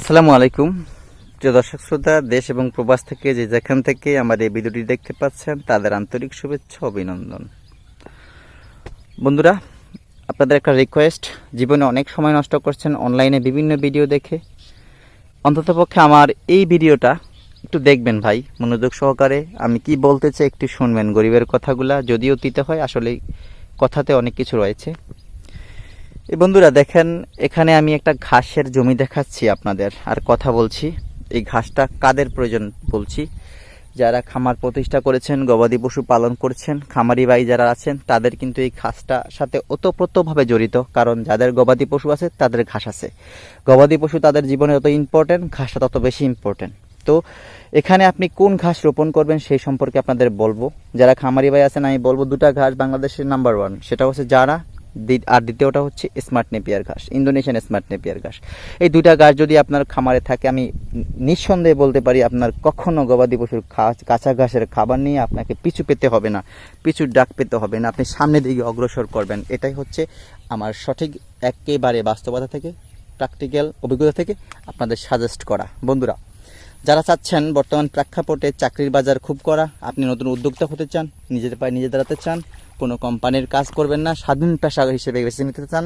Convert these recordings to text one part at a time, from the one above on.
আসসালামু আলাইকুম। প্রিয় দর্শক শ্রোতা, দেশ এবং প্রবাস থেকে যে যেখান থেকে আমার এই ভিডিওটি দেখতে পাচ্ছেন, তাদের আন্তরিক শুভেচ্ছা অভিনন্দন। বন্ধুরা, আপনাদের একটা রিকোয়েস্ট জীবনে অনেক সময় নষ্ট করছেন অনলাইনে বিভিন্ন ভিডিও দেখে। অন্ততপক্ষে আমার এই ভিডিওটা একটু দেখবেন ভাই, মনোযোগ সহকারে। আমি কি বলতে চাই একটু শুনবেন গরিবের কথাগুলা যদিও দিতে হয় আসলে কথাতে অনেক কিছু রয়েছে। বন্ধুরা, দেখেন, এখানে আমি একটা ঘাসের জমি দেখাচ্ছি আপনাদের, আর কথা বলছি। এই ঘাসটা কাদের প্রয়োজন বলছি? যারা খামার প্রতিষ্ঠা করেছেন, গবাদি পশু পালন করছেন, খামারি ভাই যারা আছেন, তাদের কিন্তু এই ঘাসটা সাথে ওতপ্রোতভাবে জড়িত, কারণ যাদের গবাদি পশু আছে, তাদের ঘাস আছে। গবাদি পশু তাদের জীবনে যত ইম্পর্টেন্ট ঘাসটা তত বেশি ইম্পর্টেন্ট তো, এখানে আপনি কোন ঘাস রোপণ করবেন সেই সম্পর্কে আপনাদের বলব। যারা খামারি ভাই আছেন, আমি বলব দুটা ঘাস বাংলাদেশের নাম্বার ওয়ান সেটা হচ্ছে যারা আর দ্বিতীয়টা হচ্ছে স্মার্ট নেপিয়ার ঘাস, ইন্দোনেশিয়ান স্মার্ট নেপিয়ার ঘাস। এই দুইটা ঘাস যদি আপনার খামারে থাকে, আমি নিঃসন্দেহে বলতে পারি আপনার কখনো গবাদি পশুর কাঁচা ঘাসের খাবার নিয়ে আপনাকে পিছু পেতে হবে না, পিছু ডাক পেতে হবে না, আপনি সামনের দিকে অগ্রসর করবেন। এটাই হচ্ছে আমার সঠিক একেবারে বাস্তবতা থেকে প্র্যাকটিক্যাল অভিজ্ঞতা থেকে আপনাদের সাজেস্ট করা। বন্ধুরা যারা চাচ্ছেন বর্তমান প্রেক্ষাপটে চাকরির বাজার খুব করা আপনি নতুন উদ্যোক্তা হতে চান, নিজের পায়ে নিজে দাঁড়াতে চান, কোনো কোম্পানির কাজ করবেন না, স্বাধীন পেশা হিসেবে বেছে নিতে চান,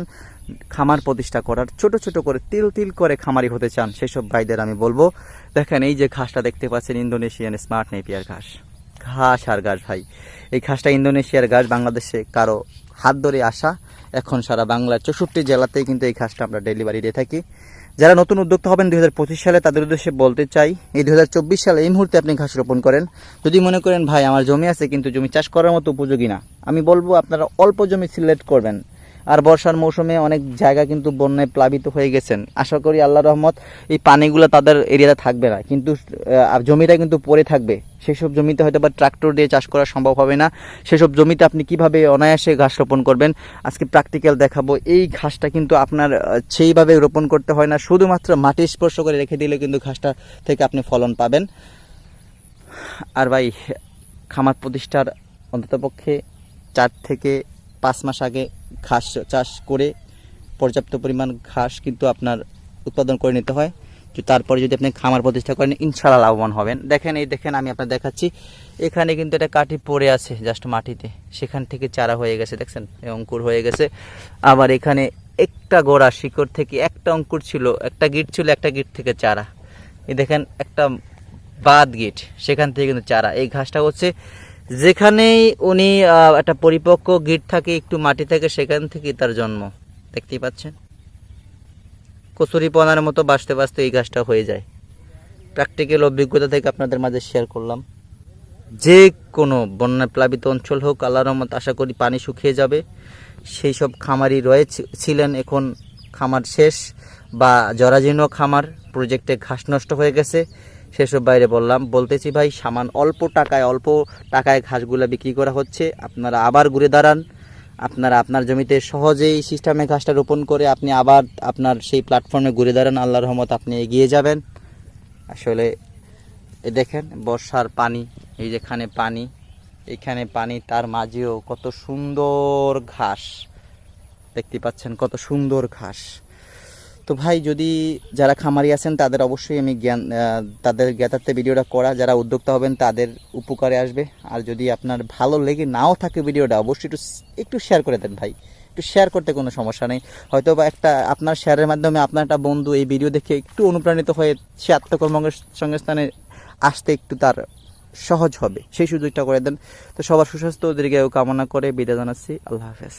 খামার প্রতিষ্ঠা করার, ছোট ছোট করে তিল তিল করে খামারি হতে চান, সেসব ভাইদের আমি বলব, দেখেন এই যে ঘাসটা দেখতে পাচ্ছেন, ইন্দোনেশিয়ান স্মার্ট নেপিয়ার ঘাস। ঘাস আর ঘাস, ভাই। এই ঘাসটা ইন্দোনেশিয়ার ঘাস, বাংলাদেশে কারও হাত ধরে আসা, এখন সারা বাংলার চৌষট্টি জেলাতেই কিন্তু এই ঘাসটা আমরা ডেলিভারি দিয়ে থাকি। যারা নতুন উদ্যোক্তা হবেন দু হাজার পঁচিশ সালে, তাদের উদ্দেশ্যে বলতে চাই, এই দুই হাজার চব্বিশ সালে এই মুহূর্তে আপনি ঘাস রোপণ করেন। যদি মনে করেন, ভাই, আমার জমি আছে, কিন্তু জমি চাষ করার মতো উপযোগী না। আমি বলব, আপনারা অল্প জমি সিলেক্ট করবেন। আর বর্ষার মৌসুমে অনেক জায়গা কিন্তু বন্যায় প্লাবিত হয়ে গেছেন। আশা করি আল্লাহ রহমত এই পানিগুলো তাদের এরিয়াতে থাকবে না। কিন্তু জমিটা কিন্তু পড়ে থাকবে। সেসব জমিতে হয়তো বা ট্রাক্টর দিয়ে চাষ করা সম্ভব হবে না। সেসব জমিতে আপনি কীভাবে অনায়াসে ঘাস রোপণ করবেন? আজকে প্র্যাকটিক্যাল দেখাবো। এই ঘাসটা কিন্তু আপনার সেইভাবে রোপণ করতে হয় না। শুধুমাত্র মাটি স্পর্শ করে রেখে দিলে কিন্তু ঘাসটা থেকে আপনি ফলন পাবেন। আর ভাই, খামার প্রতিষ্ঠার অন্ততপক্ষে চার থেকে পাঁচ মাস আগে ঘাস চাষ করে পর্যাপ্ত পরিমাণ ঘাস কিন্তু আপনার উৎপাদন করে নিতে হয়। তো তারপরে যদি আপনি খামার প্রতিষ্ঠা করেন ইনশাল্লাহ লাভবান হবেন। দেখেন, এই দেখেন, আমি আপনার দেখাচ্ছি। এখানে কিন্তু একটা কাঠি পড়ে আছে জাস্ট মাটিতে। সেখান থেকে চারা হয়ে গেছে, দেখছেন? অঙ্কুর হয়ে গেছে। আবার এখানে একটা গোড়া শিকড় থেকে একটা অঙ্কুর ছিল, একটা গিট ছিল, একটা গিট থেকে চারা। এই দেখেন, একটা বাদ গিট, সেখান থেকে কিন্তু চারা। এই ঘাসটা হচ্ছে যেখানেই উনি একটা পরিপক্ক গিট থাকে, একটু মাটি থাকে, সেখান থেকেই তার জন্ম। দেখতেই পাচ্ছেন? কচুরিপনার মতো বাঁচতে বাঁচতে এই গাছটা হয়ে যায়। প্র্যাকটিক্যাল অভিজ্ঞতা থেকে আপনাদের মাঝে শেয়ার করলাম। যে কোনো বন্যা প্লাবিত অঞ্চল হোক আল্লাহ রহমত, আশা করি পানি শুকিয়ে যাবে। সেই সব খামারি রয়েছে ছিলেন এখন, খামার শেষ, বা জরাজীর্ণ খামার প্রজেক্টে ঘাস নষ্ট হয়ে গেছে। সেসব বাইরে বললাম। বলতেছি, ভাই, সামান অল্প টাকায় অল্প টাকায় ঘাসগুলো বিক্রি করা হচ্ছে। আপনারা আবার ঘুরে দাঁড়ান। আপনারা আপনার জমিতে সহজেই সিস্টেমে ঘাসটা রোপণ করে আপনি আবার আপনার সেই প্ল্যাটফর্মে ঘুরে দাঁড়ান। আল্লাহ রহমত আপনি এগিয়ে যাবেন। আসলে এ দেখেন, বর্ষার পানি, এই যেখানে পানি, এখানে পানি, তার মাঝেও কত সুন্দর ঘাস। দেখতে পাচ্ছেন কত সুন্দর ঘাস। তো ভাই, যদি যারা খামারি আছেন, তাদের অবশ্যই আমি জ্ঞান তাদের জ্ঞাতার্থে ভিডিওটা করা, যারা উদ্যোক্তা হবেন, তাদের উপকারে আসবে। আর যদি আপনার ভালো লেগে নাও থাকে ভিডিওটা, অবশ্যই একটু একটু শেয়ার করে দেন ভাই। একটু শেয়ার করতে কোনো সমস্যা নেই। হয়তো বা একটা আপনার শেয়ারের মাধ্যমে আপনার একটা বন্ধু এই ভিডিও দেখে একটু অনুপ্রাণিত হয়ে সে আত্মকর্মের সংস্থানে আসতে একটু তার সহজ হবে। সেই সুযোগটা করে দেন। তো সবার সুস্বাস্থ্য, দীর্ঘায়ু কামনা করে বিদায় জানাচ্ছি। আল্লাহ হাফেজ।